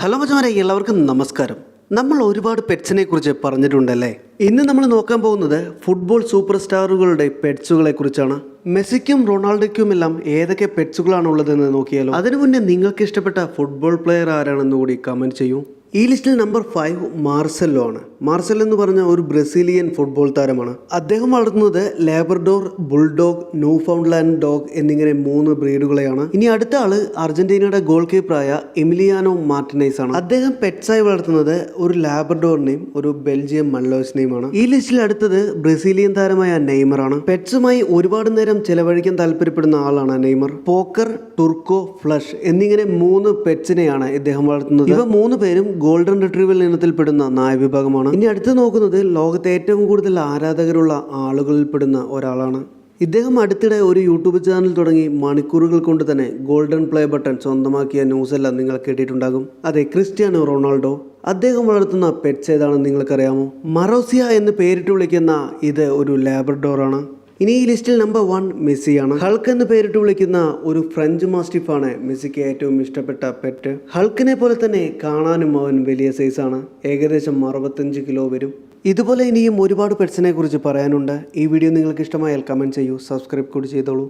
Hello മച്ചമാരെ എല്ലാവർക്കും നമസ്കാരം. നമ്മൾ ഒരുപാട് പെറ്റ്സിനെ കുറിച്ച് പറഞ്ഞിട്ടുണ്ടല്ലേ? ഇന്ന് നമ്മൾ നോക്കാൻ പോകുന്നത് ഫുട്ബോൾ സൂപ്പർ സ്റ്റാറുകളുടെ പെറ്റ്സുകളെ കുറിച്ചാണ്. മെസ്സിക്കും റൊണാൾഡോയ്ക്കും എല്ലാം ഏതൊക്കെ പെറ്റ്സുകളാണ് ഉള്ളതെന്ന് നോക്കിയാലോ. അതിനു മുന്നേ നിങ്ങൾക്ക് ഇഷ്ടപ്പെട്ട ഫുട്ബോൾ പ്ലെയർ ആരാണെന്ന് കൂടി കമന്റ് ചെയ്യൂ. ഈ ലിസ്റ്റിൽ നമ്പർ ഫൈവ് മാർസെല്ലോ ആണ്. മാർസെൽ എന്ന് പറഞ്ഞ ഒരു ബ്രസീലിയൻ ഫുട്ബോൾ താരമാണ്. അദ്ദേഹം വളർത്തുന്നത് Labrador bulldog Newfoundland dog എന്നിങ്ങനെ മൂന്ന് ബ്രീഡുകളെയാണ്. ഇനി അടുത്ത ആൾ അർജന്റീനയുടെ ഗോൾ കീപ്പറായ എമിലിയാനോ മാർട്ടിനൈസ് ആണ്. അദ്ദേഹം പെറ്റ്സായി വളർത്തുന്നത് ഒരു ലാബർഡോറിനെയും ഒരു ബെൽജിയം മല്ലോസിനെയും ആണ് ഈ ലിസ്റ്റിൽ അടുത്തത് ബ്രസീലിയൻ താരമായ നെയ്മർ ആണ്. പെറ്റ്സുമായി ഒരുപാട് നേരം ചെലവഴിക്കാൻ താല്പര്യപ്പെടുന്ന ആളാണ് നെയ്മർ. പോക്കർ ടുർക്കോ ഫ്ലഷ് എന്നിങ്ങനെ മൂന്ന് പെറ്റ്സിനെയാണ് ഇദ്ദേഹം വളർത്തുന്നത്. ഇവ മൂന്ന് പേരും ഗോൾഡൻ റിട്രീവൽ ഇനത്തിൽപ്പെടുന്ന നായ വിഭാഗമാണ്. ഇനി അടുത്ത് നോക്കുന്നത് ലോകത്തെ ഏറ്റവും കൂടുതൽ ആരാധകരുള്ള ആളുകളിൽപ്പെടുന്ന ഒരാളാണ്. ഇദ്ദേഹം അടുത്തിടെ ഒരു യൂട്യൂബ് ചാനൽ തുടങ്ങി മണിക്കൂറുകൾ കൊണ്ട് തന്നെ ഗോൾഡൻ പ്ലേ ബട്ടൺ സ്വന്തമാക്കിയ ന്യൂസെല്ലാം നിങ്ങൾ കേട്ടിട്ടുണ്ടാകും. അതെ ക്രിസ്ത്യാനോ റൊണാൾഡോ. അദ്ദേഹം വളർത്തുന്ന പെറ്റ്സ് ഏതാണെന്ന് നിങ്ങൾക്കറിയാമോ? മറോസിയ എന്ന് പേരിട്ട് വിളിക്കുന്ന ഇത് ഒരു ലാബർഡോറാണ് ഇനി ഈ ലിസ്റ്റിൽ നമ്പർ വൺ മെസ്സിയാണ് ഹൾക്ക് എന്ന് പേരിട്ട് വിളിക്കുന്ന ഒരു ഫ്രഞ്ച് മാസ്റ്റിഫാണ് മെസ്സിക്ക് ഏറ്റവും ഇഷ്ടപ്പെട്ട പെറ്റ്. ഹൾക്കിനെ പോലെ തന്നെ കാണാനും അവൻ വലിയ സൈസാണ് ഏകദേശം അറുപത്തഞ്ച് കിലോ വരും. ഇതുപോലെ ഇനിയും ഒരുപാട് പെറ്റ്സിനെ കുറിച്ച് പറയാനുണ്ട്. ഈ വീഡിയോ നിങ്ങൾക്ക് ഇഷ്ടമായാൽ കമന്റ് ചെയ്യൂ. സബ്സ്ക്രൈബ് കൂടി ചെയ്തോളൂ.